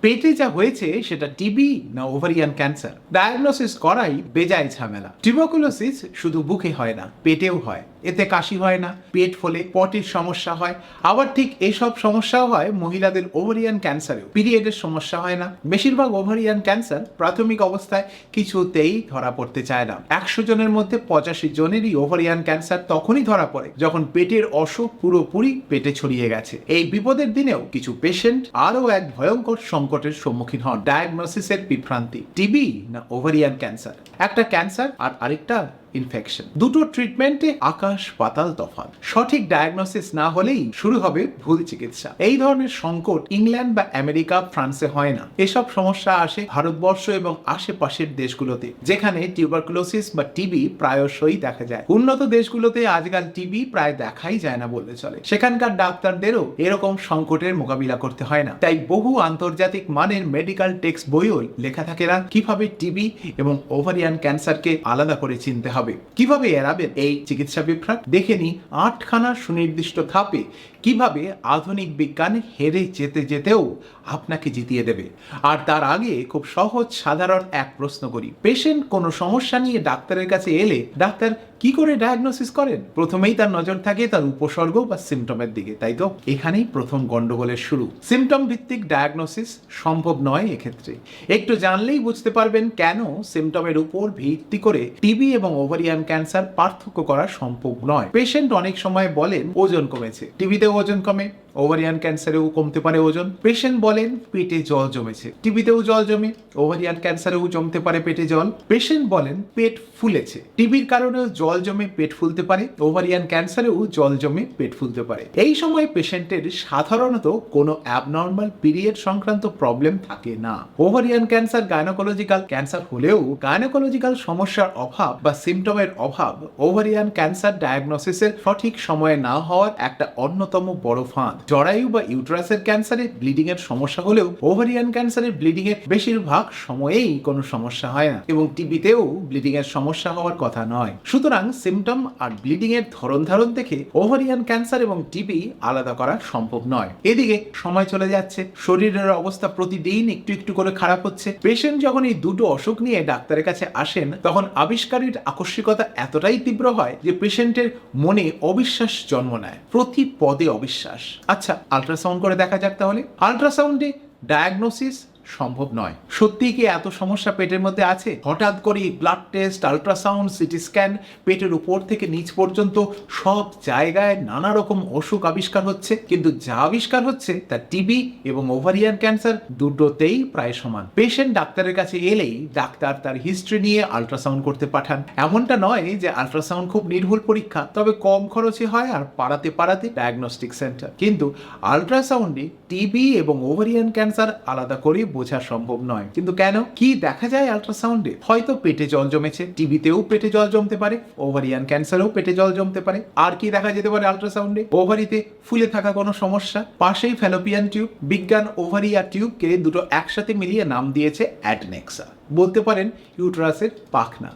পেটে যা হয়েছে সেটা টিবি না ওভারিয়ান ক্যান্সার ডায়াগনোসিস করাই বেজায় ঝামেলা। টিউবাকুলোসিস শুধু বুকে হয় না, পেটেও হয়। এতে কাশি হয় না, পেট ফলে, পটির সমস্যা হয়। আবার ঠিক এইসব সমস্যাও হয় মহিলাদের ওভারিয়ান ক্যান্সারেও। পিরিয়ডের সমস্যা হয় না। বেশিরভাগ ওভারিয়ান ক্যান্সার প্রাথমিক অবস্থায় কিছুতেই ধরা পড়তে চায় না। একশো জনের মধ্যে পঁচাশি জনেরই ওভারিয়ান ক্যান্সার তখনই ধরা পড়ে যখন পেটের অসুখ পুরোপুরি পেটে ছড়িয়ে গেছে। এই বিপদের দিনেও কিছু পেশেন্ট আরও এক ভয়ঙ্কর সংকটের সম্মুখীন হন। ডায়াগনোসিসের বিভ্রান্তি। টিবি না ওভারিয়ান ক্যান্সার? একটা ক্যান্সার আর আরেকটা ইনফেকশন দুটো ট্রিটমেন্টে আকাশ পাতাল তফাৎ। সঠিক ডায়াগনোসিস না হলেই শুরু হবে ভুল চিকিৎসা। এই ধরনের সংকট ইংল্যান্ড বা আমেরিকা, ফ্রান্সে হয় না। এসব সমস্যা আসে ভারতবর্ষ এবং আশেপাশের দেশগুলোতে, যেখানে টিউবারকুলোসিস বা টিবি প্রায়শই দেখা যায়। উন্নত দেশগুলোতে আজকাল টিবি প্রায় দেখাই যায় না বললে চলে। সেখানকার ডাক্তারদেরও এরকম সংকটের মোকাবিলা করতে হয় না। তাই বহু আন্তর্জাতিক মানের মেডিকেল টেক্সট বইও লেখা থাকে না। কীভাবে টিবি এবং ওভারিয়ান ক্যান্সারকে আলাদা করে চিনতে হবে? কীভাবে এড়াবেন? এই চিকিৎসা বিভ্রাট? দেখে নি আটখানা সুনির্দিষ্ট ধাপে কীভাবে আধুনিক বিজ্ঞান হেরে যেতে যেতেও আপনাকে জিতিয়ে দেবে? আর তার আগে খুব সহজ, সাধারণ এক প্রশ্ন করি। পেশেন্ট কোনো সমস্যা নিয়ে ডাক্তারের কাছে এলে ডাক্তার কি করে ডায়াগনোসিস করেন? প্রথমেই তার নজর থাকে তার উপসর্গ বা সিমটমের দিকে, তাই তো? এখানেই প্রথম গন্ডগোলের শুরু। সিমটম ভিত্তিক ডায়াগনোসিস সম্ভব নয় এক্ষেত্রে। একটু জানলেই বুঝতে পারবেন কেন সিমটমের উপর ভিত্তি করে টিবি এবং ওভারিয়ান ক্যান্সার পার্থক্য করা সম্ভব নয়। পেশেন্ট অনেক সময় বলেন, ওজন কমেছে। টিবিতে ওজন কমে ওভারিয়ান ক্যান্সারেও কমতে পারে ওজন। পেশেন্ট বলেন, পেটে জল জমেছে। টিভিতেও জল জমে। ওভারিয়ান ক্যান্সারেও জমতে পারে পেটে জল। পেশেন্ট বলেন, পেট ফুলেছে। টিভির কারণেও জল জমে পেট ফুলতে পারে। ওভারিয়ান ক্যান্সারেও জল জমে পেট ফুলতে পারে। এই সময় পেশেন্টের সাধারণত কোনো অ্যাবনর্মাল পিরিয়ড সংক্রান্ত প্রবলেম থাকে না। ওভারিয়ান ক্যান্সার গায়নোকোলজিক্যাল ক্যান্সার হলেও গায়নোকোলজিক্যাল সমস্যার অভাব বা সিমটমের অভাব ওভারিয়ান ক্যান্সার ডায়াগনোসিসের সঠিক সময়ে না হওয়ার একটা অন্যতম বড় ফাঁদ। জরায়ু বা ইউট্রাসের ক্যান্সারে ব্লিডিং এর সমস্যা হলেও ওভারিয়ান ক্যান্সারের ব্লিডিং এর বেশিরভাগ সময়েই কোনো সমস্যা হয় না এবং টিবিতেও ব্লিডিং এর সমস্যা হওয়ার কথা নয়। সুতরাং সিমটম আর ব্লিডিং এর ধরন ধারণ দেখে ওভারিয়ান ক্যান্সার এবং টিবি আলাদা করা সম্ভব নয়। এদিকে সময় চলে যাচ্ছে, শরীরের অবস্থা প্রতিদিন একটু একটু করে খারাপ হচ্ছে। পেশেন্ট যখন এই দুটো অসুখ নিয়ে ডাক্তারের কাছে আসেন, তখন আবিষ্কারের আকস্মিকতা এতটাই তীব্র হয় যে পেশেন্টের মনে অবিশ্বাস জন্ম নেয়, প্রতি পদে অবিশ্বাস। আচ্ছা আল্ট্রাসাউন্ড করে দেখা যাক তাহলে। আল্ট্রাসাউন্ডে ডায়াগনোসিস সম্ভব নয়। সত্যি কি এত সমস্যা পেটের মধ্যে আছে? হঠাৎ করে blood test ultrasound CT scan পেটের উপর থেকে নিচ পর্যন্ত সব জায়গায় নানা রকম অসুখ আবিষ্কার হচ্ছে। কিন্তু যা আবিষ্কার হচ্ছে তা টিবি এবং ওভারিয়ান ক্যান্সার দুটোতেই প্রায় সমান। পেশেন্ট ডাক্তারের কাছে এলেই ডাক্তার তার হিস্ট্রি নিয়ে আল্ট্রাসাউন্ড করতে পাঠান। এমনটা নয় যে আল্ট্রাসাউন্ড খুব নির্ভুল পরীক্ষা, তবে কম খরচে হয় আর পাড়াতে পাড়াতে ডায়াগনস্টিক সেন্টার কিন্তু আল্ট্রাসাউন্ডে টিবি এবং ওভারিয়ান ক্যান্সার আলাদা করে বোঝা সম্ভব নয়। কিন্তু কেন? কি দেখা যায় আল্ট্রাসাউন্ডে হয়তো পেটে জল জমেছে, টিভিতেও পেটে জল জমতে পারে ওভারিয়ান ক্যান্সারেও পেটে জল জমতে পারে। আর কি দেখা যেতে পারে আল্ট্রাসাউন্ডে ওভারিতে ফুলে থাকা কোনো সমস্যা? পাশেই ফ্যালোপিয়ান টিউব বিজ্ঞান ওভারি আর টিউবকে দুটো একসাথে মিলিয়ে নাম দিয়েছে অ্যাডনেক্সা বলতে পারেন ইউট্রাসের পাখনা।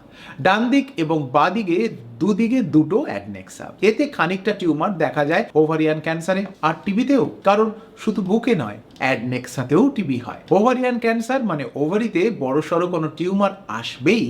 ডান দিক এবং বাঁ দিকে দুদিকে দুটো অ্যাডনেক্সা এতে খানিকটা টিউমার দেখা যায় ওভারিয়ান ক্যান্সারে আর টিবিতেও, কারণ শুধু বুকে নয় অ্যাডনেক্সাতেও টিবি হয়। ওভারিয়ান ক্যান্সার মানে ওভারিতে বড় সড়ো কোনো টিউমার আসবেই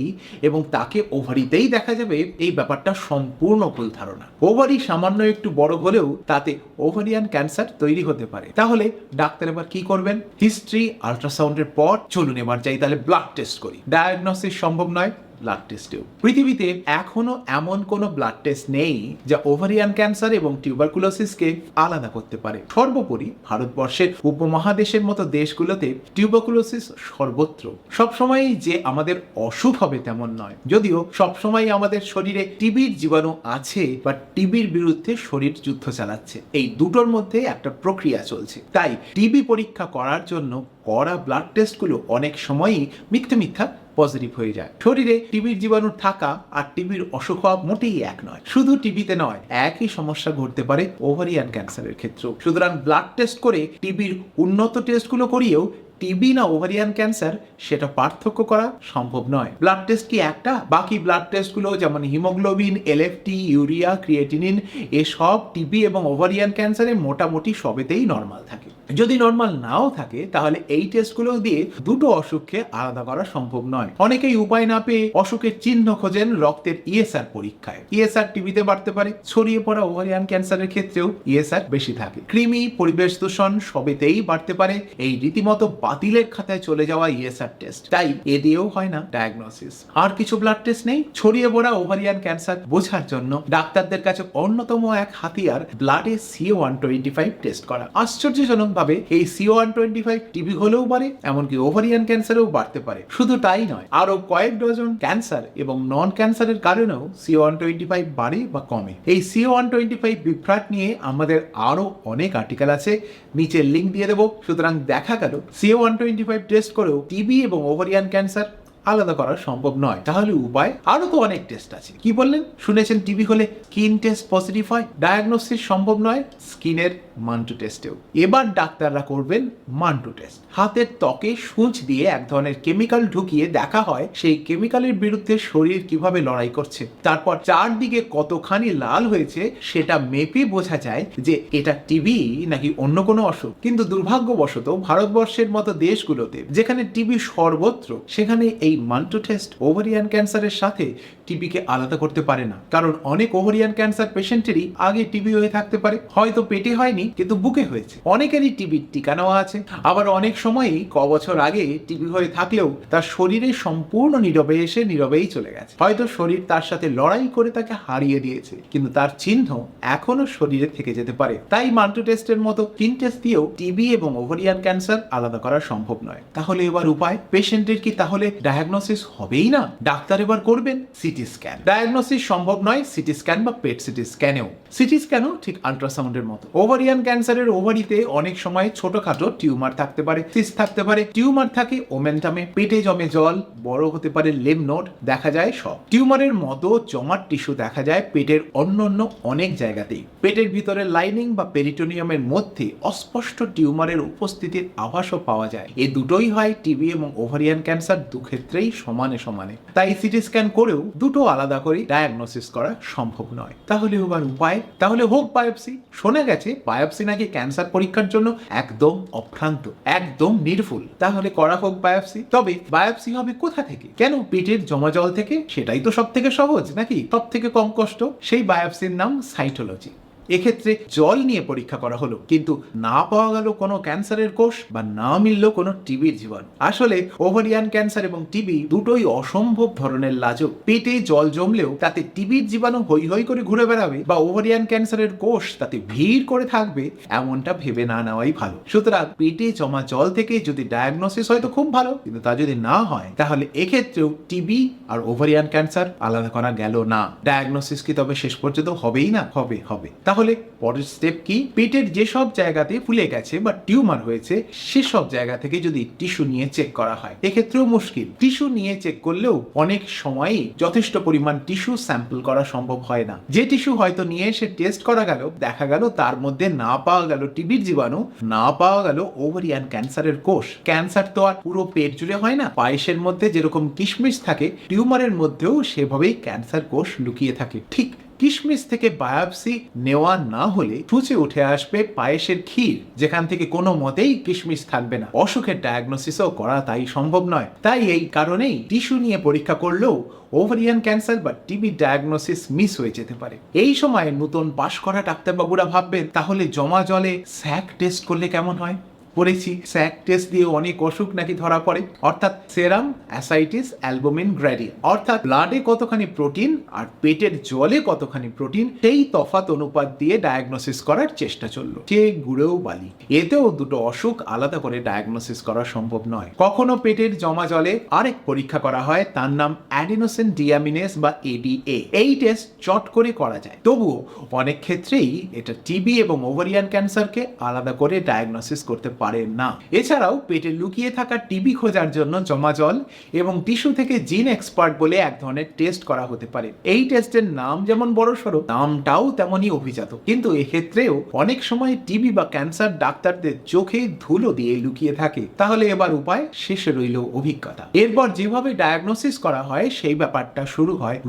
এবং তাকে ওভারিতেই দেখা যাবে, এই ব্যাপারটা সম্পূর্ণ ভুল ধারণা। ওভারি সামান্য একটু বড় হলেও তাতে ওভারিয়ান ক্যান্সার তৈরি হতে পারে। তাহলে ডাক্তার এবার কি করবেন? হিস্ট্রি, আল্ট্রাসাউন্ডের পর চলুন এবার যাই, তাহলে ব্লাড টেস্ট করি। ডায়াগনোসিস সম্ভব নয় ব্লাড টেস্টেও পৃথিবীতে এখনও এমন কোনো ব্লাড টেস্ট নেই যা ওভারিয়ান ক্যান্সার এবং টিউবারকুলোসিসকে আলাদা করতে পারে। সর্বোপরি ভারতবর্ষের উপমহাদেশের মতো দেশগুলোতে টিউবারকুলোসিস সর্বত্র। সবসময়ই যে আমাদের অসুখ হবে তেমন নয়। যদিও সবসময় আমাদের শরীরে টিবির জীবাণু আছে বা টিবির বিরুদ্ধে শরীর যুদ্ধ চালাচ্ছে। এই দুটোর মধ্যে একটা প্রক্রিয়া চলছে। তাই টিবি পরীক্ষা করার জন্য করা ব্লাড টেস্টগুলো অনেক সময়ই মিথ্যে মিথ্যা পজিটিভ হয়ে যায়। শরীরে টিবির জীবাণু থাকা আর টিবির অসুখ হওয়া মোটেই এক নয়। শুধু টিবিতে নয়, একই সমস্যা ঘটতে পারে ওভারিয়ান ক্যান্সারের ক্ষেত্রেও। সুতরাং ব্লাড টেস্ট করে টিবির উন্নত টেস্টগুলো করিয়েও টিবি না ওভারিয়ান ক্যান্সার সেটা পার্থক্য করা সম্ভব নয়। ব্লাড টেস্ট কি একটা? বাকি ব্লাড টেস্টগুলো যেমন হিমোগ্লোবিন এলএফটি ইউরিয়া ক্রিয়েটিনিন এসব টিবি এবং ওভারিয়ান ক্যান্সারে মোটামুটি সবেতেই নর্মাল থাকে। যদি নর্মাল নাও থাকে, তাহলে এই টেস্টগুলো দিয়ে দুটো অসুখকে আলাদা করা সম্ভব নয়। অনেকেই উপায় না পেয়ে অসুখের চিহ্ন খোঁজেন রক্তের ইএসআর পরীক্ষায়। ইএসআর টিভিতে বাড়তে পারে। ছড়িয়ে পড়া ওভারিয়ান ক্যান্সারের ক্ষেত্রেও ইএসআর বেশি থাকে। কৃমি, পরিবেশ দূষণ সবেতেই বাড়তে পারে। এই রীতিমতো বাতিলের খাতায় চলে যাওয়া ইএসআর টেস্ট তাই এ দিয়েও হয় না ডায়াগনোসিস আর কিছু ব্লাড টেস্ট নেই। ছড়িয়ে পড়া ওভারিয়ান ক্যান্সার বোঝার জন্য ডাক্তারদের কাছে অন্যতম এক হাতিয়ার ব্লাডে C A one twenty five test করা। আশ্চর্যজনক ভাবে এই C A one twenty five TB হলেও পারে এমনকি ওভারিয়ান ক্যান্সারেও বাড়তে পারে। শুধু তাই নয় আরও কয়েক ডজন ক্যান্সার এবং নন ক্যান্সারের কারণেও সিও ওয়ান টোয়েন্টি ফাইভ বাড়ে বা কমে। এই সিও ওয়ান টোয়েন্টি ফাইভ বিভ্রাট নিয়ে আমাদের আরও অনেক আর্টিকেল আছে, নিচের লিঙ্ক দিয়ে দেবো। সুতরাং দেখা গেল C A one twenty five test করেও টিবি এবং ওভারিয়ান ক্যান্সার আলাদা করা সম্ভব নয়। তাহলে উপায়? আরও তো অনেক টেস্ট আছে। কি বললেন? শুনেছেন টিবি হলে স্কিন টেস্ট পজিটিভ হয়? ডায়াগনোসিস সম্ভব নয়? স্কিনের মান্টু টেস্টেও এবার ডাক্তাররা করবেন মান্টু টেস্ট হাতের ত্বকে সূচ দিয়ে এক ধরনের কেমিক্যাল ঢুকিয়ে দেখা হয় সেই কেমিক্যালের বিরুদ্ধে শরীর কীভাবে লড়াই করছে। তারপর চারদিকে কতখানি লাল হয়েছে সেটা মেপে বোঝা যায় যে এটা টিবি নাকি অন্য কোনো অসুখ। কিন্তু দুর্ভাগ্যবশত ভারতবর্ষের মতো দেশগুলোতে যেখানে টিবি সর্বত্র, সেখানে এই মান্টু টেস্ট ওভারিয়ান ক্যান্সারের সাথে টিবিকে আলাদা করতে পারে না। কারণ অনেক ওভারিয়ান ক্যান্সার পেশেন্টেরই আগে টিবি হয়ে থাকতে পারে। হয়তো পেটে হয়নি, কিন্তু বুকে হয়েছে। অনেকেরই টিবির টিকা নেওয়া আছে। আবার অনেক সময়ই ক বছর আগে টিবি হয়ে থাকলেও তার শরীরে সম্পূর্ণ নীরবে এসে নীরবেই চলে গেছে। হয়তো শরীর তার সাথে লড়াই করে তাকে হারিয়ে দিয়েছে, কিন্তু তার চিহ্ন এখনও শরীরে থেকে যেতে পারে। তাই মাল্টো টেস্টের মতো তিন টেস্ট দিয়েও টিবি এবং ওভারিয়ান ক্যান্সার আলাদা করা সম্ভব নয়। তাহলে এবার উপায়? পেশেন্টের কি তাহলে ডায়াগনোসিস হবেই না। ডাক্তার এবার করবেন সিটি স্ক্যান। ডায়াগনোসিস সম্ভব নয় সিটি স্ক্যান বা পেট সিটি স্ক্যানেও। সিটি স্ক্যানও ঠিক আল্ট্রাসাউন্ডের মতো। ওভারিয়ান ক্যান্সারের ওভারিতে অনেক সময় ছোটখাটো টিউমার থাকতে পারে সিস থাকতে পারে। টিউমার থাকে ওমেন্টামে পেটে জমে জল, বড় হতে পারে লেম নোড দেখা যায় সব। টিউমারের মতো জমাট টিস্যু দেখা যায় পেটের অন্য অন্য অনেক জায়গাতেই। পেটের ভিতরে লাইনিং বা পেরিটোনিয়ামের মধ্যে অস্পষ্ট টিউমারের উপস্থিতির আভাসও পাওয়া যায়। এ দুটোই হয় টিবি এবং ওভারিয়ান ক্যান্সার দু ক্ষেত্রেই সমানে সমানে। তাই সিটি স্ক্যান করেও দুটো আলাদা করে ডায়াগনোসিস করা সম্ভব নয়। তাহলে এবার উপায়? তাহলে হোক বায়োপসি শোনা গেছে বায়োপসি নাকি ক্যান্সার পরীক্ষার জন্য একদম অভ্রান্ত, একদম নির্ভুল। তাহলে করা হোক বায়োপসি তবে বায়োপসি হবে কোথা থেকে? কেন পেটের জমা জল থেকে? সেটাই তো সব থেকে সহজ, নাকি? সব থেকে কম কষ্ট? সেই বায়োপসির নাম সাইটোলজি এক্ষেত্রে জল নিয়ে পরীক্ষা করা হলো। কিন্তু না পাওয়া গেল কোনো ক্যান্সারের কোষ বা না মিলল কোনো টিবির জীবাণু আসলে ওভারিয়ান ক্যান্সার এবং টিবি দুটোই অসম্ভব ধরনের লাজক। পেটে জল জমলেও তাতে টিবির জীবাণু হই হই করে ঘুরে বেড়াবে বা ওভারিয়ান ক্যান্সারের কোষ তাতে ভিড় করে থাকবে এমনটা ভেবে না নেওয়াই ভালো। সুতরাং পেটে জমা জল থেকে যদি ডায়াগনোসিস হয় তো খুব ভালো, কিন্তু তা যদি না হয়, তাহলে এক্ষেত্রেও টিবি আর ওভারিয়ান ক্যান্সার আলাদা করা গেল না। ডায়াগনোসিস কি তবে শেষ পর্যন্ত হবেই না? হবে হবে। তাহলে পরের স্টেপ কি? পেটের যেসব জায়গাতে ফুলে গেছে বা টিউমার হয়েছে সেসব জায়গা থেকে যদি টিস্যু নিয়ে চেক করা হয়, এক্ষেত্রেও মুশকিল। টিস্যু নিয়ে চেক করলেও অনেক সময়ই যথেষ্ট পরিমাণ টিস্যু স্যাম্পল করা সম্ভব হয় না। যে টিস্যু হয়তো নিয়ে এসে টেস্ট করা গেল, দেখা গেল তার মধ্যে না পাওয়া গেল টিবির জীবাণু, না পাওয়া গেল ওভারিয়ান ক্যান্সারের কোষ। ক্যান্সার তো আর পুরো পেট জুড়ে হয় না, পায়েসের মধ্যে যেরকম কিশমিশ থাকে, টিউমারের মধ্যেও সেভাবেই ক্যান্সার কোষ লুকিয়ে থাকে। ঠিক কিশমিশ থেকে বায়োপসি নেওয়া না হলে সূচে উঠে আসবে পায়েসের ক্ষীর, যেখান থেকে কোনো মতেই কিশমিশ থাকবে না। অসুখের ডায়াগনোসিসও করা তাই সম্ভব নয়। তাই এই কারণেই টিস্যু নিয়ে পরীক্ষা করলেও ওভারিয়ান ক্যান্সার বা টিবি ডায়াগনোসিস মিস হয়ে যেতে পারে। এই সময় নতুন পাশ করা ডাক্তারবাবুরা ভাববেন, তাহলে জমা জলে স্যাক টেস্ট করলে কেমন হয়? পড়েছি স্যাক টেস্ট দিয়ে অনেক অসুখ নাকি ধরা পড়ে। অর্থাৎ সেরাম, অ্যাসাইটিস, অ্যালবুমিন গ্র্যাডি। অর্থাৎ ব্লাডে কতখানি প্রোটিন আর পেটের জলে কতখানি প্রোটিন সেই তফাৎ অনুপাত দিয়ে ডায়াগনোসিস করার চেষ্টা চলল। সে গুড়েও বালি। এতেও দুটো অসুখ আলাদা করে ডায়াগনোসিস করা সম্ভব নয়। কখনো পেটের জমা জলে আরেক পরীক্ষা করা হয়, তার নাম অ্যাডিনোসিন ডিয়ামিনেস বা এডিএ এই টেস্ট চট করে করা যায়। তবুও অনেক ক্ষেত্রেই এটা টিবি এবং ওভারিয়ান ক্যান্সারকে আলাদা করে ডায়াগনোসিস করতে পারে পারেন না। এছাড়াও পেটে লুকিয়ে থাকা টিবি খোঁজার জন্য জমা জল এবং টিস্যু থেকে জিন এক্সপার্ট বলে এক ধরনের টেস্ট করা হতে পারে। এই টেস্টের নাম যেমন বড় সড়ো, নামটাও তেমনই অভিজাত। কিন্তু এক্ষেত্রেও অনেক সময় টিবি বা ক্যান্সার ডাক্তারদের চোখে ধুলো দিয়ে লুকিয়ে থাকে। তাহলে এবার উপায় শেষে রইল অভিজ্ঞতা। এরপর যেভাবে ডায়াগনোসিস করা হয়, সেই ব্যাপারটা শুরু হয়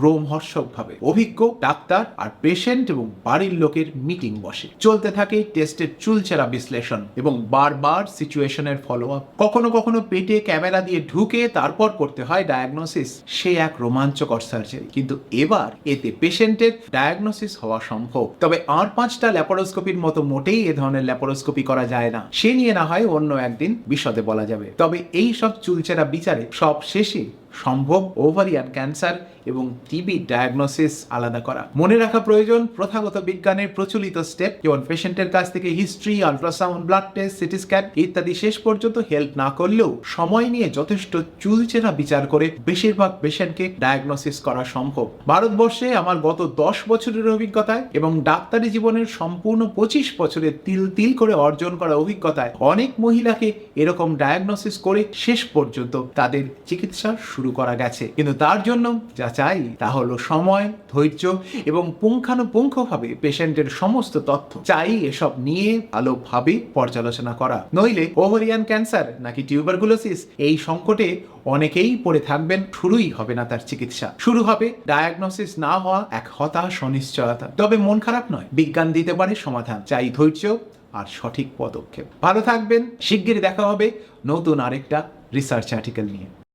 ভাবে অভিজ্ঞ ডাক্তার আর পেশেন্ট এবং বাড়ির লোকের মিটিং বসে। চলতে থাকে টেস্টের চুলচেরা বিশ্লেষণ এবং বারবার সিচুয়েশনের ফলো আপ কখনো কখনো পেটে ক্যামেরা দিয়ে ঢুকে তারপর করতে হয় ডায়াগনোসিস সে এক রোমাঞ্চকর সার্জারি কিন্তু এবার এতে পেশেন্টের ডায়াগনোসিস হওয়া সম্ভব। তবে আর পাঁচটা ল্যাপারোস্কোপির মতো মোটেই এ ধরনের ল্যাপারোস্কোপি করা যায় না। সে নিয়ে না হয় অন্য একদিন বিশদে বলা যাবে। তবে এই সব চুলচেরা বিচারে সব শেষে সম্ভব ওভারিয়ান ক্যান্সার এবং টিবি ডায়াগনোসিস আলাদা করা। মনে রাখা প্রয়োজন, প্রথাগত বিজ্ঞানের প্রচলিত স্টেপ যেমন পেশেন্টের কাছ থেকে history, ultrasound, blood test, CT scan ইত্যাদি শেষ পর্যন্ত হেল্প না করলেও সময় নিয়ে যথেষ্ট চুলচেরা বিচার করে বেশিরভাগ পেশেন্টকে ডায়াগনোসিস করা সম্ভব। ভারতবর্ষে আমার গত দশ বছরের অভিজ্ঞতায় এবং ডাক্তারি জীবনের সম্পূর্ণ পঁচিশ বছরের তিল তিল করে অর্জন করা অভিজ্ঞতায় অনেক মহিলাকে এরকম ডায়াগনোসিস করে শেষ পর্যন্ত তাদের চিকিৎসা শুরু করা গেছে। কিন্তু তার জন্য যা চাই তা হলো সময়, ধৈর্য এবং পুঙ্খানুপুঙ্খভাবে পেশেন্টের সমস্ত তথ্য। চাই এসব নিয়ে ভালোভাবে পর্যালোচনা করা। নইলে ওভারিয়ান ক্যান্সার নাকি টিউবারকুলোসিস, এই সংকটে অনেকেই পড়ে থাকবেন, শুরুই হবে না তার চিকিৎসা। শুরু হবে ডায়াগনোসিস না হওয়া এক হতাশ অনিশ্চয়তা তবে মন খারাপ নয়, বিজ্ঞান দিতে পারে সমাধান। চাই ধৈর্য আর সঠিক পদক্ষেপ। ভালো থাকবেন, শিগগিরই দেখা হবে নতুন আরেকটা রিসার্চ আর্টিকেল নিয়ে।